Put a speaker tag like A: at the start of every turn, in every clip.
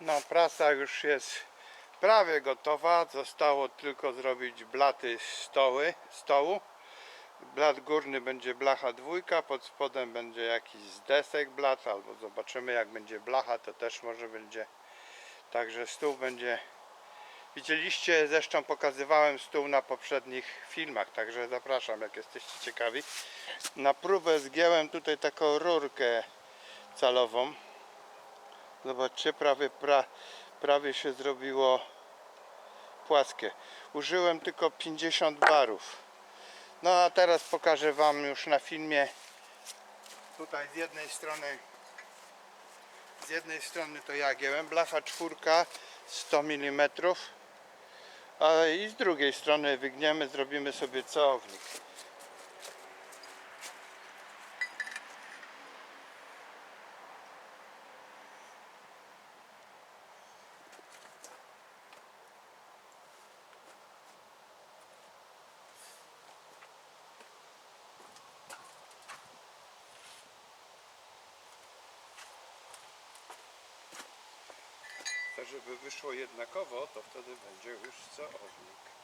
A: No prasa już jest prawie gotowa. Zostało tylko zrobić blaty stoły, stołu. Blat górny będzie blacha dwójka, pod spodem będzie jakiś z desek blat, albo zobaczymy jak będzie blacha, to też może będzie. Także stół będzie. Widzieliście, zresztą pokazywałem stół na poprzednich filmach, także zapraszam jak jesteście ciekawi. Na próbę zgięłem tutaj taką rurkę calową. Zobaczcie, prawie, pra, prawie się zrobiło płaskie. Użyłem tylko 50 barów. No a teraz pokażę Wam już na filmie. Tutaj z jednej strony z jednej strony to ja gięłem, blacha czwórka 100 mm. A i z drugiej strony wygniemy, zrobimy sobie całownik. To żeby wyszło jednakowo, to wtedy będzie już całownik.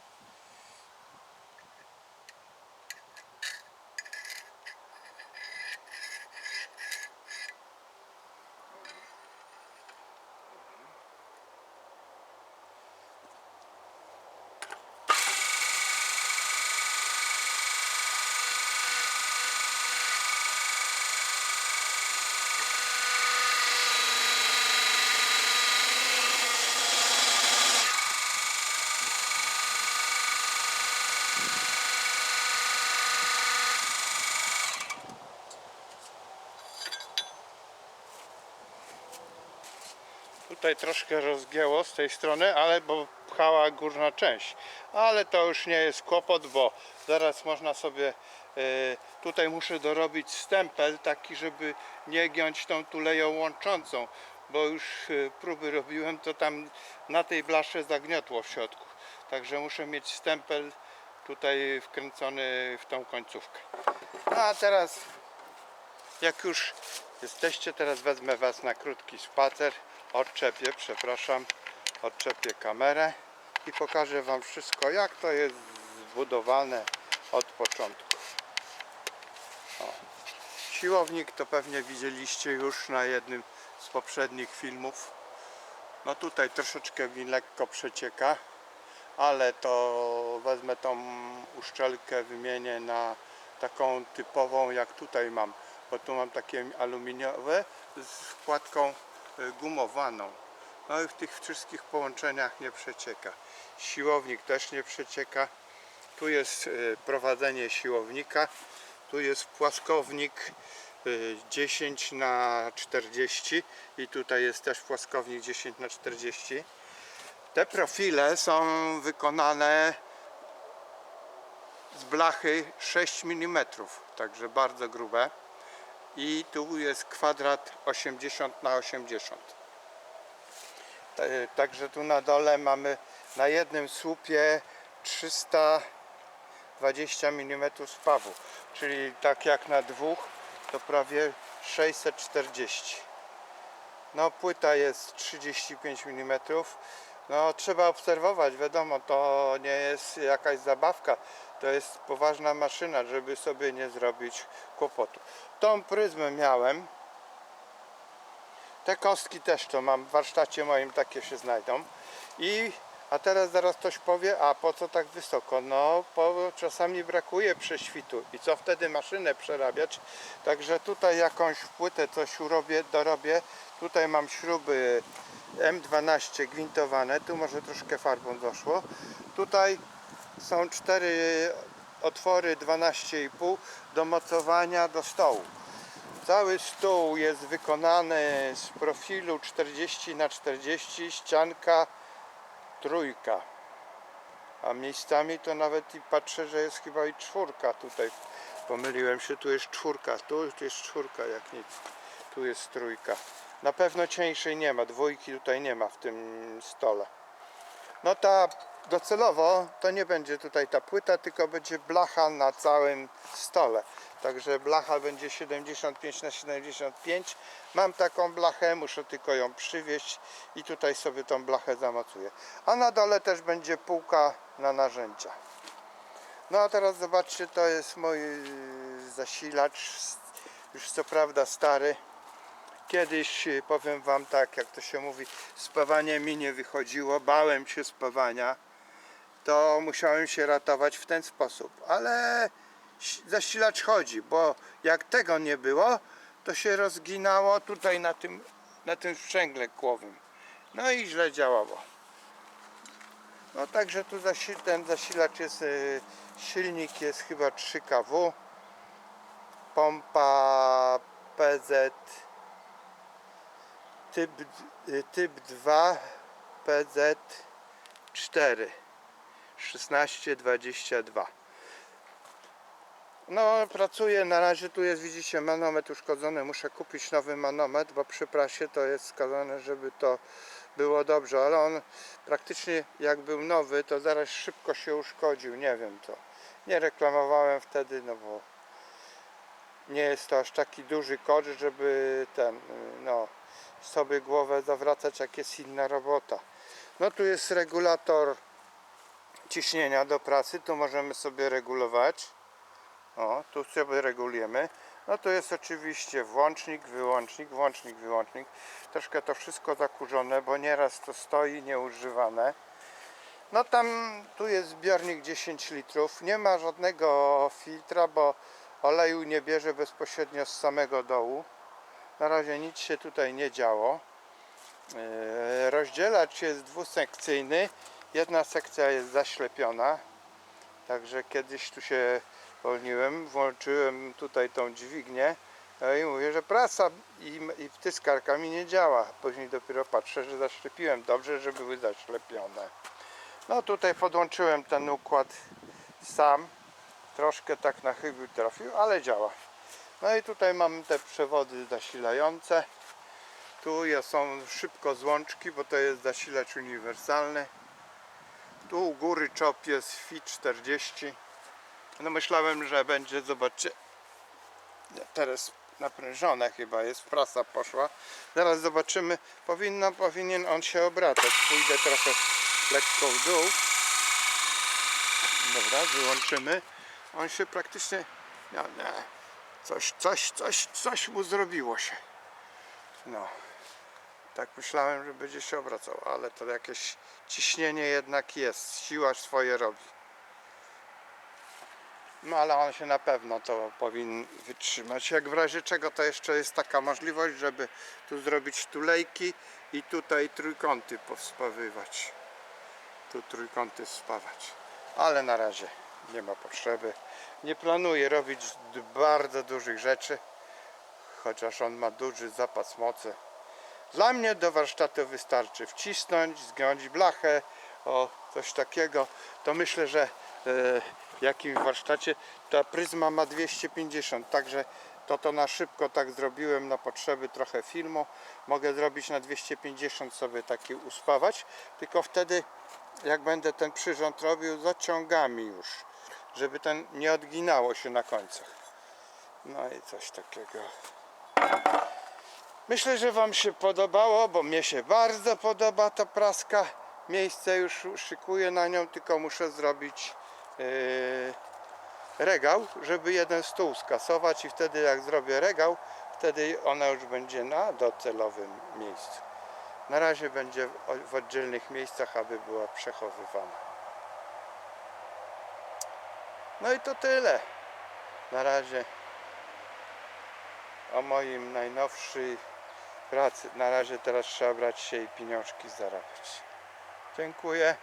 A: Tutaj troszkę rozgięło z tej strony, ale bo pchała górna część. Ale to już nie jest kłopot, bo zaraz można sobie e, tutaj muszę dorobić stempel taki, żeby nie giąć tą tuleją łączącą, bo już e, próby robiłem, to tam na tej blasze zagniotło w środku. Także muszę mieć stempel tutaj wkręcony w tą końcówkę. A teraz jak już jesteście, teraz wezmę Was na krótki spacer. Odczepię, przepraszam, odczepię kamerę i pokażę Wam wszystko, jak to jest zbudowane od początku. O. Siłownik to pewnie widzieliście już na jednym z poprzednich filmów. No tutaj troszeczkę mi lekko przecieka, ale to wezmę tą uszczelkę, wymienię na taką typową jak tutaj mam, bo tu mam takie aluminiowe z wkładką gumowaną. No i w tych wszystkich połączeniach nie przecieka. Siłownik też nie przecieka. Tu jest y, prowadzenie siłownika. Tu jest płaskownik y, 10 na 40 i tutaj jest też płaskownik 10 na 40 te profile są wykonane z blachy 6 mm, także bardzo grube. I tu jest kwadrat 80 na 80. Ta- Także tu na dole mamy na jednym słupie 320 mm spawu, czyli tak jak na dwóch to prawie 640. No płyta jest 35 mm. No trzeba obserwować, wiadomo, to nie jest jakaś zabawka, to jest poważna maszyna, żeby sobie nie zrobić kłopotu. Tą pryzmę miałem. Te kostki też to mam w warsztacie moim takie się znajdą. I a teraz zaraz ktoś powie, a po co tak wysoko? No, bo czasami brakuje prześwitu i co wtedy maszynę przerabiać. Także tutaj jakąś płytę coś urobię, dorobię. Tutaj mam śruby M12 gwintowane, tu może troszkę farbą doszło. Tutaj są cztery otwory 12,5 do mocowania do stołu. Cały stół jest wykonany z profilu 40 na 40 ścianka trójka. A miejscami to nawet i patrzę, że jest chyba i czwórka tutaj. Pomyliłem się, tu jest czwórka, tu jest czwórka jak nic. Tu jest trójka. Na pewno cieńszej nie ma, dwójki tutaj nie ma w tym stole. No ta docelowo to nie będzie tutaj ta płyta, tylko będzie blacha na całym stole. Także blacha będzie 75 na 75. Mam taką blachę, muszę tylko ją przywieźć i tutaj sobie tą blachę zamocuję. A na dole też będzie półka na narzędzia. No a teraz zobaczcie, to jest mój zasilacz, już co prawda stary. Kiedyś yy, powiem wam tak, jak to się mówi, spawanie mi nie wychodziło, bałem się spawania, to musiałem się ratować w ten sposób, ale zasilacz chodzi, bo jak tego nie było, to się rozginało tutaj na tym, na tym sprzęgle kłowym. No i źle działało. No także tu zasi ten zasilacz jest, y, silnik jest chyba 3 kW, pompa PZ typ, y, typ 2 PZ 4 1622 no pracuję na razie tu jest widzicie manometr uszkodzony. Muszę kupić nowy manometr bo przy prasie to jest skazane żeby to było dobrze. Ale on praktycznie jak był nowy to zaraz szybko się uszkodził. Nie wiem to nie reklamowałem wtedy no bo nie jest to aż taki duży koszt żeby ten y, no sobie głowę zawracać jak jest inna robota no tu jest regulator ciśnienia do pracy tu możemy sobie regulować o, tu sobie regulujemy. No to jest oczywiście włącznik, wyłącznik, włącznik, wyłącznik. Troszkę to wszystko zakurzone, bo nieraz to stoi nieużywane. No tam, tu jest zbiornik 10 litrów. Nie ma żadnego filtra, bo oleju nie bierze bezpośrednio z samego dołu. Na razie nic się tutaj nie działo. Eee, Rozdzielacz jest dwusekcyjny. Jedna sekcja jest zaślepiona. Także kiedyś tu się wolniłem, włączyłem tutaj tą dźwignię no i mówię, że prasa i, i wtyskarka mi nie działa. Później dopiero patrzę, że zaślepiłem. Dobrze, że były zaślepione. No tutaj podłączyłem ten układ sam. Troszkę tak na chybił trafił, ale działa. No i tutaj mamy te przewody zasilające. Tu są szybko złączki, bo to jest zasilacz uniwersalny. Tu u góry czop jest FI 40. No myślałem, że będzie, zobaczcie, teraz naprężone chyba jest, prasa poszła. Zaraz zobaczymy, powinno, powinien on się obracać. Pójdę trochę lekko w dół. Dobra, wyłączymy. On się praktycznie, no, nie, coś, coś, coś, coś mu zrobiło się. No, tak myślałem, że będzie się obracał, ale to jakieś ciśnienie jednak jest, siła swoje robi. No ale on się na pewno to powinien wytrzymać. Jak w razie czego to jeszcze jest taka możliwość, żeby tu zrobić tulejki i tutaj trójkąty powspawywać. Tu trójkąty spawać. Ale na razie nie ma potrzeby. Nie planuję robić bardzo dużych rzeczy, chociaż on ma duży zapas mocy. Dla mnie do warsztatu wystarczy wcisnąć, zgiąć blachę, o coś takiego. To myślę, że e, w jakimś warsztacie ta pryzma ma 250, także to to na szybko tak zrobiłem na potrzeby trochę filmu. Mogę zrobić na 250 sobie taki uspawać, tylko wtedy jak będę ten przyrząd robił z już, żeby ten nie odginało się na końcach. No i coś takiego. Myślę, że Wam się podobało, bo mnie się bardzo podoba ta praska. Miejsce już szykuję na nią, tylko muszę zrobić yy, regał, żeby jeden stół skasować i wtedy jak zrobię regał, wtedy ona już będzie na docelowym miejscu. Na razie będzie w- oddzielnych miejscach, aby była przechowywana. No i to tyle. Na razie o moim najnowszej pracy. Na razie teraz trzeba brać się i pieniążki zarabiać. Dziękuję.